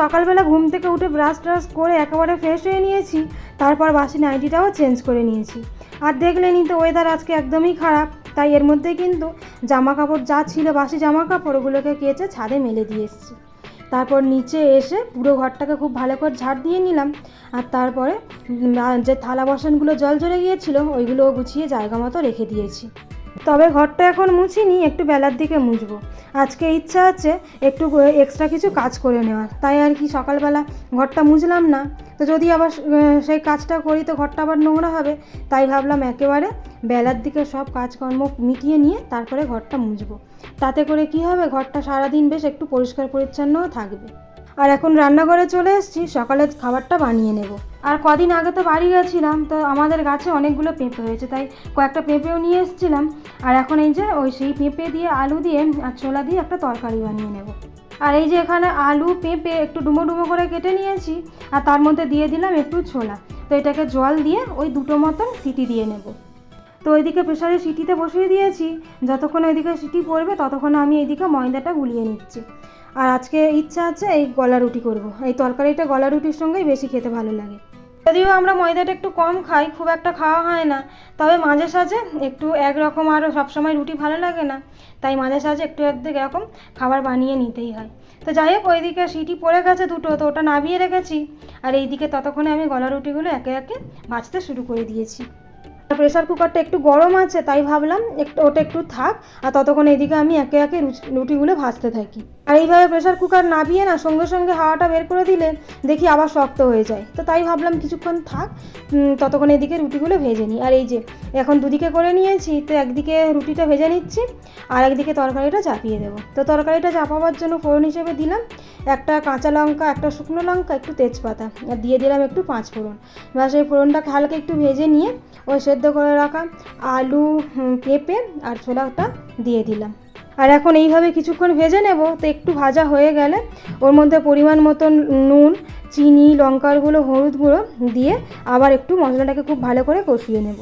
সকালবেলা ঘুম থেকে উঠে ব্রাশ ট্রাশ করে একেবারে ফ্রেশ হয়ে নিয়েছি, তারপর বাসি নাইটিটাও চেঞ্জ করে নিয়েছি। আর দেখলেনই তো ওয়েদার আজকে একদমই খারাপ, তাই এর মধ্যে কিন্তু জামা কাপড় যা ছিল, বাসি জামা কাপড় ওগুলোকে কেচে ছাদে মেলে দিয়ে এসেছি। তারপর নিচে এসে পুরো ঘরটাকে খুব ভালো করে ঝাড় দিয়ে নিলাম, আর তারপরে যে থালা বাসনগুলো জল ঝরে গিয়েছিল, ওইগুলোও গুছিয়ে জায়গা মতো রেখে দিয়েছি। তবে ঘরটা এখন মুছিনি, একটু বেলার দিকে মুছবো। আজকে ইচ্ছা আছে একটু এক্সট্রা কিছু কাজ করে নেওয়ার। তাই আর কি সকালবেলা ঘরটা মুছলাম না। তো যদি আবার সেই কাজটা করি তো ঘরটা আবার নোংরা হবে। তাই ভাবলাম একেবারে বেলার দিকে সব কাজকর্ম মিটিয়ে নিয়ে তারপরে ঘরটা মুছবো। তাতে করে কি হবে? ঘরটা সারাদিন বেশ একটু পরিষ্কার পরিচ্ছন্নও থাকবে। আর এখন রান্নাঘরে চলে এসেছি সকালের খাবারটা বানিয়ে নেব। আর কদিন আগে তো বাড়ি গেছিলাম, তো আমাদের গাছে অনেকগুলো পেঁপে হয়েছে, তাই কয়েকটা পেঁপেও নিয়ে এসেছিলাম। আর এখন এই যে, ওই সেই পেঁপে দিয়ে আলু দিয়ে আর ছোলা দিয়ে একটা তরকারি বানিয়ে নেব। আর এই যে এখানে আলু, পেঁপে একটু ডুমো ডুমো করে কেটে নিয়েছি, আর তার মধ্যে দিয়ে দিলাম একটু ছোলা। তো এটাকে জল দিয়ে ওই দুটো মতন সিটি দিয়ে নেব। তো ওইদিকে প্রেশারে সিটিতে বসিয়ে দিয়েছি, যতক্ষণ ওইদিকে সিটি পড়বে, ততক্ষণ আমি এইদিকে ময়দাটা গুলিয়ে নিচ্ছি। আর আজকে ইচ্ছা আছে এই গলা রুটি করব। এই তরকারিটা গলা রুটির সঙ্গেই বেশি খেতে ভালো লাগে। যদিও আমরা ময়দাটা একটু কম খাই, খুব একটা খাওয়া হয় না। তবে মাঝে সাঝে একটু একরকম আরও সবসময় রুটি ভালো লাগে না। তাই মাঝে সাঝে একটু একদিক এরকম খাবার বানিয়ে নিতেই হয়। তো যাই হোক, ওইদিকে সিটি পড়ে গেছে দুটো, তো ওটা নামিয়ে রেখেছি। আর এইদিকে ততক্ষণে আমি গলা রুটিগুলো একে একে বাঁচতে শুরু করে দিয়েছি। প্রেসার কুকারটা একটু গরম আছে, তাই ভাবলাম একটু, ওটা একটু থাক, আর ততক্ষণ এদিকে আমি একে একে রুটিগুলো ভাজতে থাকি। আর এইভাবে প্রেশার কুকার নাবিয়ে না, সঙ্গে সঙ্গে হাওয়াটা বের করে দিলে দেখি আবার শক্ত হয়ে যায়। তো তাই ভাবলাম কিছুক্ষণ থাক ততক্ষণ এদিকে রুটিগুলো ভেজে নিই। আর এই যে, এখন দুদিকে করে নিয়েছি, তো একদিকে রুটিটা ভেজে নিচ্ছি, আর একদিকে তরকারিটা চাপিয়ে দেবো। তো তরকারিটা চাপাবার জন্য ফোড়ন হিসেবে দিলাম, একটা কাঁচা লঙ্কা, একটা শুকনো লঙ্কা, একটু তেজপাতা, আর দিয়ে দিলাম একটু পাঁচ ফোড়ন। এবার সেই ফোড়নটাকে হালকা একটু ভেজে নিয়ে, ওই সেদ্ধ করে রাখা আলু পেঁপে আর ছোলাটা দিয়ে দিলাম। আর এখন এইভাবে কিছুক্ষণ ভেজে নেব। তো একটু ভাজা হয়ে গেলে ওর মধ্যে পরিমাণ মতন নুন, চিনি, লঙ্কার গুঁড়ো, হলুদ গুঁড়ো দিয়ে আবার একটু মশলাটাকে খুব ভালো করে কষিয়ে নেব।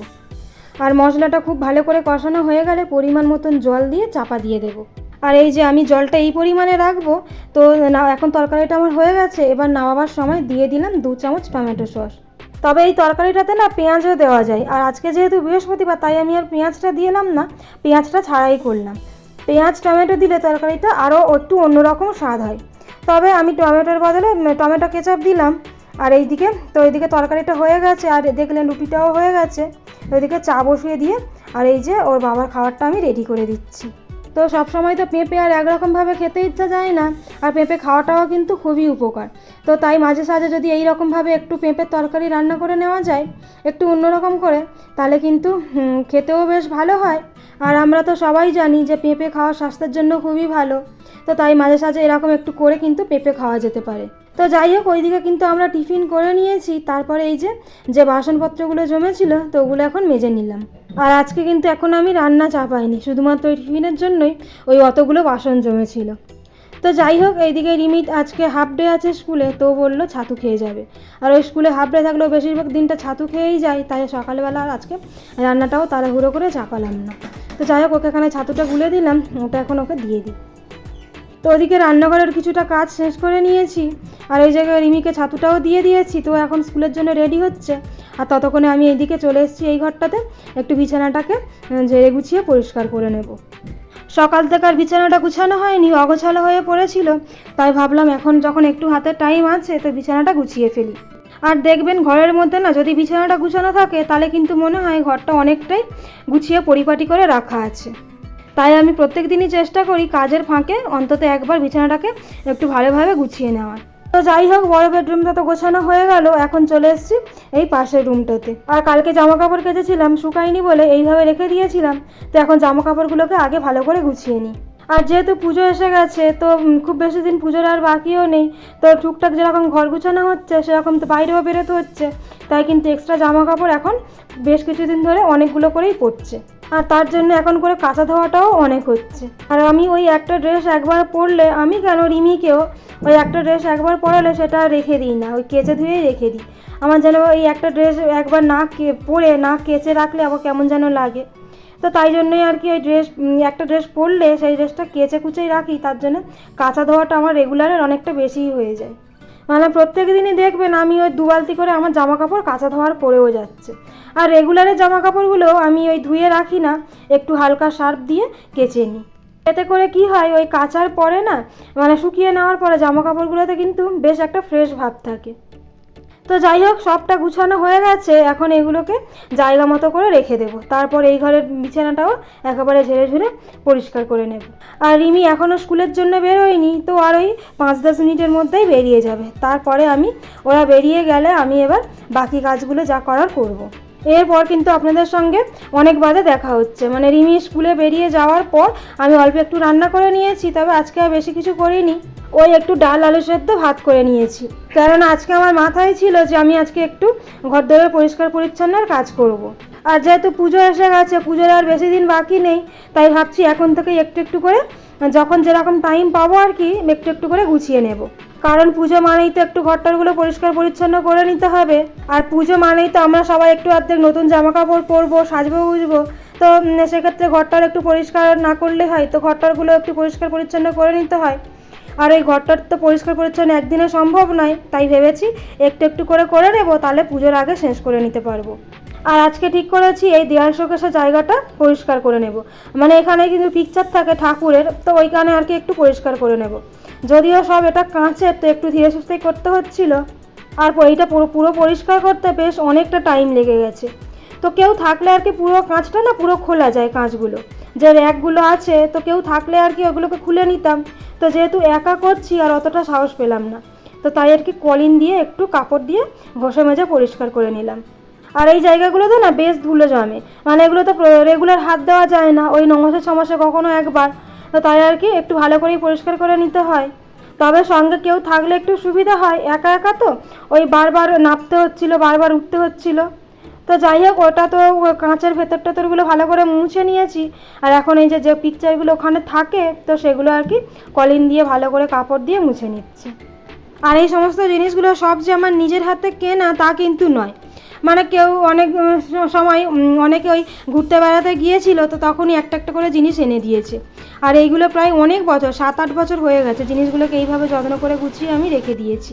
আর মশলাটা খুব ভালো করে কষানো হয়ে গেলে পরিমাণ মতন জল দিয়ে চাপা দিয়ে দেবো। আর এই যে আমি জলটা এই পরিমাণে রাখব, তো না এখন তরকারিটা আমার হয়ে গেছে। এবার নামাবার সময় দিয়ে দিলাম দু চামচ টমেটো সস। তবে এই তরকারিটাতে না পেঁয়াজও দেওয়া যায়। আর আজকে যেহেতু বৃহস্পতিবার, তাই আমি আর পেঁয়াজটা দিলাম না। পেঁয়াজটা ছাড়াই করলাম। পেঁয়াজ, টমেটো দিলে তরকারিটা আরও একটু অন্যরকম স্বাদ হয়। তবে আমি টমেটোর বদলে টমেটো কেচাপ দিলাম। আর এইদিকে, তো এইদিকে তরকারিটা হয়ে গেছে। আর দেখলেন রুটিটাও হয়ে গেছে। ওইদিকে চা বসিয়ে দিয়ে, আর এই যে ওর বাবার খাবারটা আমি রেডি করে দিচ্ছি। তো সবসময় তো পেঁপে আর একরকমভাবে খেতে ইচ্ছা যায় না। আর পেঁপে খাওয়াটাও কিন্তু খুবই উপকার। তো তাই মাঝে সাঝে যদি এই রকমভাবে একটু পেঁপের তরকারি রান্না করে নেওয়া যায়, একটু অন্যরকম করে, তাহলে কিন্তু খেতেও বেশ ভালো হয়। আর আমরা তো সবাই জানি যে পেঁপে খাওয়া স্বাস্থ্যের জন্য খুবই ভালো। তো তাই মাঝে সাঝে এরকম একটু করে কিন্তু পেঁপে খাওয়া যেতে পারে। তো যাই হোক, ওইদিকে কিন্তু আমরা টিফিন করে নিয়েছি। তারপরে এই যে যে বাসনপত্রগুলো জমেছিল, তো ওগুলো এখন মেজে নিলাম। আর আজকে কিন্তু এখন আমি রান্না চাপাইনি শুধুমাত্র ওই টিফিনের জন্যই ওই অতগুলো বাসন জমেছিল। তো যাই হোক, এইদিকে রিমিত আজকে হাফ ডে আছে স্কুলে, তো বলল ছাতু খেয়ে যাবে। আর ওই স্কুলে হাফ ডে থাকলেও বেশিরভাগ দিনটা ছাতু খেয়েই যায়, তাই সকালবেলা আর আজকে রান্নাটাও তাড়াহুড়ো করে চাপালাম না। তো যাই হোক, ওকে এখানে ছাতুটা গুলে দিলাম, ওটা এখন ওকে দিয়ে দিই। তো ওদিকে রান্নাঘরের কিছুটা কাজ শেষ করে নিয়েছি। আর ওই জায়গায় রিমিকে ছাতুটাও দিয়ে দিয়েছি। তো এখন স্কুলের জন্য রেডি হচ্ছে। আর ততক্ষণে আমি এইদিকে চলে এসেছি এই ঘরটাতে। একটু বিছানাটাকে ঝেড়ে গুছিয়ে পরিষ্কার করে নেব। সকাল থেকে আর বিছানাটা গুছানো হয়নি, অগোছালো হয়ে পড়েছিল। তাই ভাবলাম এখন যখন একটু হাতে টাইম আছে, তো বিছানাটা গুছিয়ে ফেলি। আর দেখবেন ঘরের মধ্যে না, যদি বিছানাটা গুছানো থাকে, তাহলে কিন্তু মনে হয় ঘরটা অনেকটাই গুছিয়ে পরিপাটি করে রাখা আছে। তাই আমি প্রত্যেক দিনই চেষ্টা করি কাজের ফাঁকে অন্তত একবার বিছানাটাকে একটু ভালোভাবে গুছিয়ে নেওয়ার। তো যাই হোক, বড় বেডরুমটা তো গোছানো হয়ে গেল, এখন চলে এসেছি এই পাশের রুমটাতে। আর কালকে জামা কাপড় কেচেছিলাম শুকাইনি বলে এইভাবে রেখে দিয়েছিলাম। তো এখন জামা কাপড়গুলোকে আগে ভালো করে গুছিয়ে নিই। আর যেহেতু পুজো এসে গেছে, তো খুব বেশি দিন পুজোর আর বাকিও নেই, তো টুকটাক যেরকম ঘর গুছানো হচ্ছে, সেরকম তো বাইরেও বেরোতে হচ্ছে। তাই কিন্তু এক্সট্রা জামা কাপড় এখন বেশ কিছুদিন ধরে অনেকগুলো করেই পরছে। আর তার জন্য এখন করে কাঁচা ধোয়াটাও অনেক হচ্ছে। আর আমি ওই একটা ড্রেস একবার পরলে, আমি কেন রিমিকেও ওই একটা ড্রেস একবার পরালে সেটা রেখে দিই না, ওই কেচে ধুয়েই রেখে দিই। আমার যেন ওই একটা ড্রেস একবার না পরে না কেচে রাখলে আবার কেমন যেন লাগে। তো তাই জন্যই আর কি ওই ড্রেস একটা ড্রেস পরলে সেই ড্রেসটা কেচে কুচেই রাখি, তার জন্য কাঁচা ধোয়াটা আমার রেগুলারের অনেকটা বেশিই হয়ে যায়। মানে প্রত্যেক দিনই দেখবেন আমি ওই দুবালতি করে আমার জামা কাপড় কাঁচা ধোয়ার পরেও যাচ্ছে। আর রেগুলারের জামা কাপড়গুলো আমি ওই ধুয়ে রাখি না, একটু হালকা সার্ফ দিয়ে কেচে নিই। এতে করে কি হয়, ওই কাচার পরে না মানে শুকিয়ে নেওয়ার পরে জামা কাপড়গুলোতে কিন্তু বেশ একটা ফ্রেশ ভাব থাকে। তো যাই হোক, সবটা গুছানো হয়ে গেছে। এখন এগুলোকে জায়গা মতো করে রেখে দেবো। তারপর এই ঘরের বিছানাটাও একেবারে ঝেড়ে ঝুড়ে পরিষ্কার করে নেব। আর রিমি এখনও স্কুলের জন্য বেরোয়নি, তো আর ওই পাঁচ দশ মিনিটের মধ্যেই বেরিয়ে যাবে। তারপরে আমি, ওরা বেরিয়ে গেলে আমি এবার বাকি কাজগুলো যা করার করব। এরপর কিন্তু আপনাদের সঙ্গে অনেক বাদে দেখা হচ্ছে। মানে রিমি স্কুলে বেরিয়ে যাওয়ার পর আমি অল্প একটু রান্না করে নিয়েছি, তবে আজকে আর বেশি কিছু করিনি। ওই একটু ডাল, আলু সেদ্ধ ভাত করে নিয়েছি। কারণ আজকে আমার মাথায় ছিল যে আমি আজকে একটু ঘর দরের পরিষ্কার পরিচ্ছন্নের কাজ করব। আর যেহেতু পুজো এসে গেছে, পুজোর আর বেশি দিন বাকি নেই, তাই ভাবছি এখন থেকে একটু একটু করে যখন যেরকম টাইম পাবো আর কি, একটু একটু করে গুছিয়ে নেব। কারণ পুজো মানেই তো একটু ঘরটারগুলো পরিষ্কার পরিচ্ছন্ন করে নিতে হবে। আর পুজো মানেই তো আমরা সবাই একটু অর্ধেক নতুন জামা কাপড় পরবো, সাজবো বুঝব তো সেক্ষেত্রে ঘরটার একটু পরিষ্কার না করলে হয়, তো ঘরটারগুলো একটু পরিষ্কার পরিচ্ছন্ন করে নিতে হয়। আর এই ঘরটার তো পরিষ্কার পরিচ্ছন্ন একদিনে সম্ভব নয়। তাই ভেবেছি একটু একটু করে করে নেব, তাহলে পুজোর আগে শেষ করে নিতে পারব। আর আজকে ঠিক করেছি, এই দেয়াল শোকেশের জায়গাটা পরিষ্কার করে নেব। মানে এখানে কিন্তু পিকচার থাকে ঠাকুরের, তো ওইখানে আর কি একটু পরিষ্কার করে নেব। যদিও সব এটা কাঁচের, তো একটু ধীরে সুস্থেই করতে হচ্ছিল। আর এইটা পুরো পুরো পরিষ্কার করতে বেশ অনেকটা টাইম লেগে গেছে। তো কেউ থাকলে আর কি পুরো কাঁচটা না পুরো খোলা যায় কাঁচগুলো। যে র্যাকগুলো আছে, তো কেউ থাকলে আর কি ওগুলোকে খুলে নিতাম। তো যেহেতু একা করছি আর অতটা সাহস পেলাম না, তো তাই আর কি কলিন দিয়ে একটু কাপড় দিয়ে ঘষে মেজে পরিষ্কার করে নিলাম। আর এই জায়গাগুলোতে না বেশ ধুলো জমে মানে এগুলো তো রেগুলার হাত দেওয়া যায় না, ওই নমাসে ছমাসে কখনো একবার, তো তাই আর কি একটু ভালো করেই পরিষ্কার করে নিতে হয়। তবে সঙ্গে কেউ থাকলে একটু সুবিধা হয়, একা একা তো, ওই বারবার নাপতে হচ্ছিল, বারবার উঠতে হচ্ছিল। তো যাই হোক, ওটা তো কাঁচের ভেতর টেতরগুলো ভালো করে মুছে নিয়েছি। আর এখন এই যে যে পিকচারগুলো ওখানে থাকে, তো সেগুলো আর কি কলিন দিয়ে ভালো করে কাপড় দিয়ে মুছে নিচ্ছি। আর এই সমস্ত জিনিসগুলো সব যে আমার নিজের হাতে কেনা, তা কিন্তু নয়। মানে কেউ অনেক সময় অনেকে ওই ঘুরতে বেড়াতে গিয়েছিল, তো তখনই একটা একটা করে জিনিস এনে দিয়েছে। আর এইগুলো প্রায় অনেক বছর, সাত আট বছর হয়ে গেছে, জিনিসগুলোকে এইভাবে যত্ন করে গুছিয়ে আমি রেখে দিয়েছি।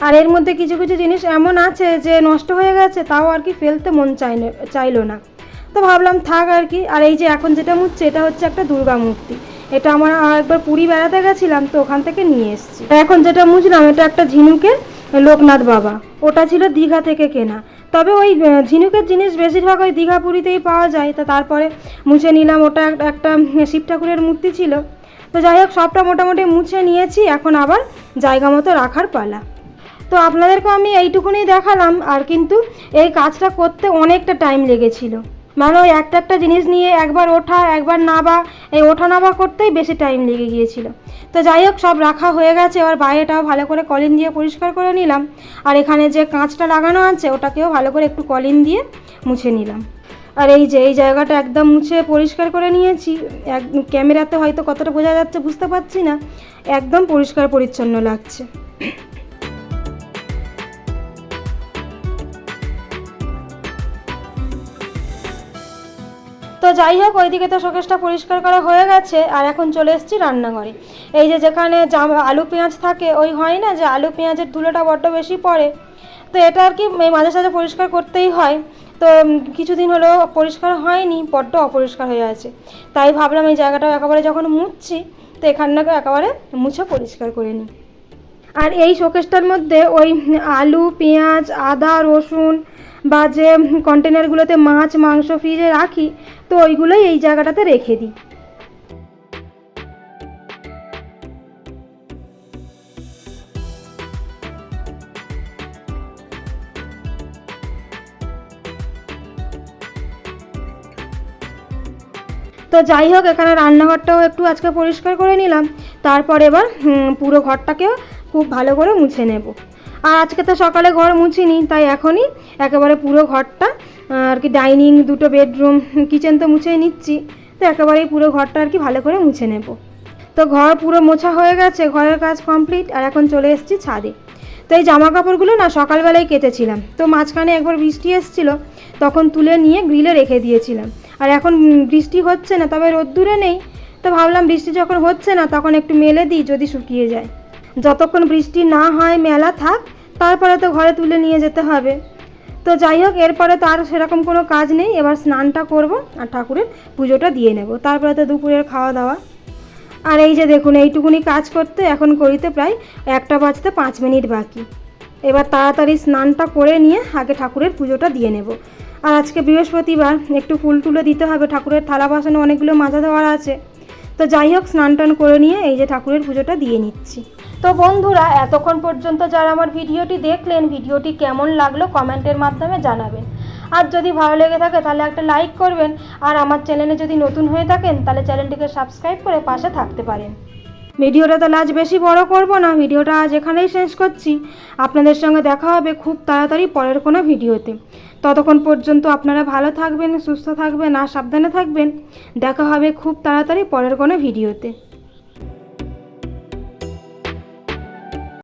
আর এর মধ্যে কিছু কিছু জিনিস এমন আছে যে নষ্ট হয়ে গেছে, তাও আর কি ফেলতে মন চাই চাইলো না। তো ভাবলাম থাক আর কি, আর এই যে এখন যেটা মুছছে, এটা হচ্ছে একটা দুর্গা মূর্তি। এটা আমার একবার পুরী বেড়াতে গেছিলাম, তো ওখান থেকে নিয়ে এসেছি। এখন যেটা মুছলাম, এটা একটা ঝিনুকের লোকনাথ বাবা। ওটা ছিল দীঘা থেকে কেনা। তবে ওই ঝিনুকের জিনিস বেশিরভাগ ওই দীঘা পুরীতেই পাওয়া যায়, তা তারপরে মুছে নিলাম। ওটা একটা শিব ঠাকুরের মূর্তি ছিল। তো যাই হোক, সবটা মোটামুটি মুছে নিয়েছি, এখন আবার জায়গা মতো রাখার পালা। তো আপনাদেরকে আমি এইটুকুনি দেখালাম, আর কিন্তু এই কাজটা করতে অনেকটা টাইম লেগেছিল। মানে ওই একটা একটা জিনিস নিয়ে একবার ওঠা, একবার নাবা এই ওঠা নাবা করতেই বেশি টাইম লেগে গিয়েছিল। তো যাই হোক, সব রাখা হয়ে গেছে, এবার বাইরেটাও ভালো করে কলিন দিয়ে পরিষ্কার করে নিলাম। আর এখানে যে কাঁচটা লাগানো আছে, ওটাকেও ভালো করে একটু কলিন দিয়ে মুছে নিলাম। আর এই যে, এই জায়গাটা একদম মুছে পরিষ্কার করে নিয়েছি। এক, ক্যামেরাতে হয়তো কতটা বোঝা যাচ্ছে বুঝতে পারছি না। একদম পরিষ্কার পরিচ্ছন্ন লাগছে। তো যাই হোক, ওইদিকে তো শোকেসটা পরিষ্কার করা হয়ে গেছে, আর এখন চলে এসেছি রান্নাঘরে। এই যে যেখানে জাম, আলু, পেঁয়াজ থাকে, ওই হয় না যে আলু, পেঁয়াজের ধুলোটা বড্ড বেশি পড়ে? তো এটা আর কি মাঝে সাঝে পরিষ্কার করতেই হয়। তো কিছুদিন হলো পরিষ্কার হয়নি, বড্ড অপরিষ্কার হয়ে আছে। তাই ভাবলাম এই জায়গাটাও একেবারে যখন মুছছি, তো এখানটাকে একেবারে মুছে পরিষ্কার করে নিই। আর এই শোকেসটার মধ্যে ওই আলু, পেঁয়াজ, আদা, রসুন বা যে কন্টেনারগুলোতে মাছ, মাংস ফ্রিজে রাখি, তো ওইগুলোই এই জায়গাটাতে রেখে দিই। তো যাই হোক, এখানে রান্নাঘরটাও একটু আজকে পরিষ্কার করে নিলাম। তারপর এবার পুরো ঘরটাকেও খুব ভালো করে মুছে নেব। আর আজকে তো সকালে ঘর মুছিনি, তাই এখনই একেবারে পুরো ঘরটা আর কি ডাইনিং, দুটো বেডরুম, কিচেন তো মুছেই নিচ্ছি, তো একেবারেই পুরো ঘরটা আর কি ভালো করে মুছে নেব। তো ঘর পুরো মোছা হয়ে গেছে, ঘরের কাজ কমপ্লিট, আর এখন চলে এসেছি ছাদে। তো এই জামা কাপড়গুলো না সকালবেলায় কেটেছিলাম, তো মাঝখানে একবার বৃষ্টি এসেছিল, তখন তুলে নিয়ে গ্রিলে রেখে দিয়েছিলাম। আর এখন বৃষ্টি হচ্ছে না, তবে রোদ্দুরে নেই, তো ভাবলাম বৃষ্টি যখন হচ্ছে না, তখন একটু মেলে দিই যদি শুকিয়ে যায়। যতক্ষণ বৃষ্টি না হয় মেলা থাক, তারপরে তো ঘরে তুলে নিয়ে যেতে হবে। তো যাই হোক, এরপরে তো আর সেরকম কোনো কাজ নেই। এবার স্নানটা করব আর ঠাকুরের পুজোটা দিয়ে নেব। তারপরে তো দুপুরের খাওয়া দাওয়া আর এই যে দেখুন, এইটুকুনি কাজ করতে এখন করিতে প্রায় একটা বাজতে পাঁচ মিনিট বাকি। এবার তাড়াতাড়ি স্নানটা করে নিয়ে আগে ঠাকুরের পুজোটা দিয়ে নেব। আর আজকে বৃহস্পতিবার, একটু ফুল তুলে দিতে হবে। ঠাকুরের থালা বাসনে অনেকগুলো মাজা দেওয়ার আছে। তো যাই হোক স্নান টান করে নিয়ে এই যে ঠাকুরের পুজোটা দিয়ে নিচ্ছি। তো বন্ধুরা, এতক্ষণ পর্যন্ত যারা আমার ভিডিওটি দেখলেন, ভিডিওটি কেমন লাগল কমেন্টের মাধ্যমে জানাবেন। আর যদি ভালো লেগে থাকে, তাহলে একটা লাইক করবেন। আর আমার চ্যানেলে যদি নতুন হয়ে থাকেন, তাহলে চ্যানেলটিকে সাবস্ক্রাইব করে পাশে থাকতে পারেন। ভিডিওটা তাহলে আজ বেশি বড় করব না, ভিডিওটা আজ এখানেই শেষ করছি। আপনাদের সঙ্গে দেখা হবে খুব তাড়াতাড়ি পরের কোনো ভিডিওতে। ততক্ষণ পর্যন্ত আপনারা ভালো থাকবেন, সুস্থ থাকবেন, আর সাবধানে থাকবেন। দেখা হবে খুব তাড়াতাড়ি পরের কোনো ভিডিওতে।